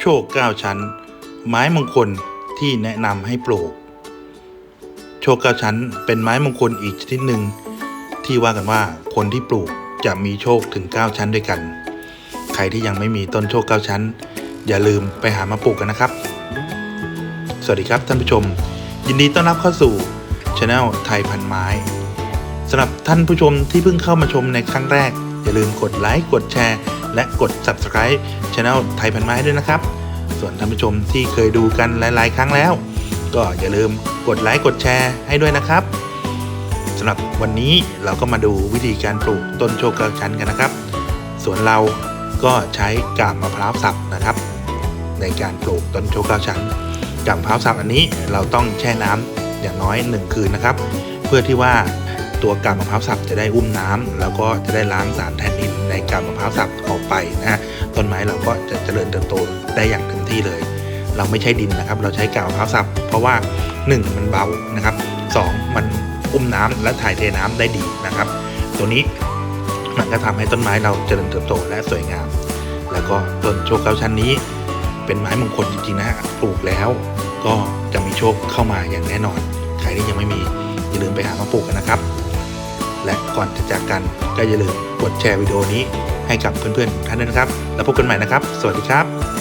โชคเก้าชั้น ไม้มงคลที่แนะนำให้ปลูก โชคเก้าชั้นเป็นไม้มงคลอีกชนิดหนึ่งที่ว่ากันว่าคนที่ปลูกจะมีโชคถึง 9 ชั้นด้วยกัน ใครที่ยังไม่มีต้นโชค 9 ชั้น อย่าลืมไปหามาปลูกกันนะครับ สวัสดีครับท่านผู้ชม ยินดีต้อนรับเข้าสู่ช anel ไทยพันไม้สำหรับท่านผู้ชมที่เพิ่งเข้ามาชมในครั้งแรก อย่าลืมกดไลค์กดแชร์ และกด subscribe channel ไทยพันไม้ด้วยนะครับ ส่วนท่านผู้ชมที่เคยดูกันหลาย ๆ ครั้งแล้ว ก็อย่าลืมกดไลค์กดแชร์ให้ด้วยนะครับสำหรับวันนี้เราก็มาดูวิธีการปลูกต้นโชก้าชั้นกันนะครับ ส่วนเราก็ใช้กาบมะพร้าวสับนะครับ ในการปลูกต้นโชก้าชั้นกาบมะพร้าวสับอันนี้เราต้องแช่น้ำอย่างน้อย 1 คืนนะครับ เพื่อที่ว่าตัวกาบมะพร้าวสับจะได้อุ้มน้ำแล้วก็จะได้ล้างสารแทนนินในกาบมะพร้าวสับ ไปนะต้นไม้เราก็จะเจริญเติบโตได้อย่างเต็มที่เลย เราไม่ใช้ดินนะครับ เราใช้กาบมะพร้าวสับเพราะว่า 1 มันเบานะครับ 2 มันอุ้มน้ำและถ่ายเทน้ำได้ดีนะครับ ตัวนี้มันก็ทำให้ต้นไม้เราเจริญเติบโตและสวยงาม แล้วก็ต้นโชคเก้าชั้นนี้ เป็นไม้มงคลจริงๆนะฮะปลูกแล้วก็จะมีโชคเข้ามาอย่างแน่นอน ใครที่ยังไม่มีอย่าลืมไปหามาปลูกกันนะครับ และก่อนจะจากกันก็อย่าลืมกดแชร์วิดีโอนี้ ให้กับเพื่อนๆของท่านด้วยนะครับ แล้วพบกันใหม่นะครับ สวัสดีครับ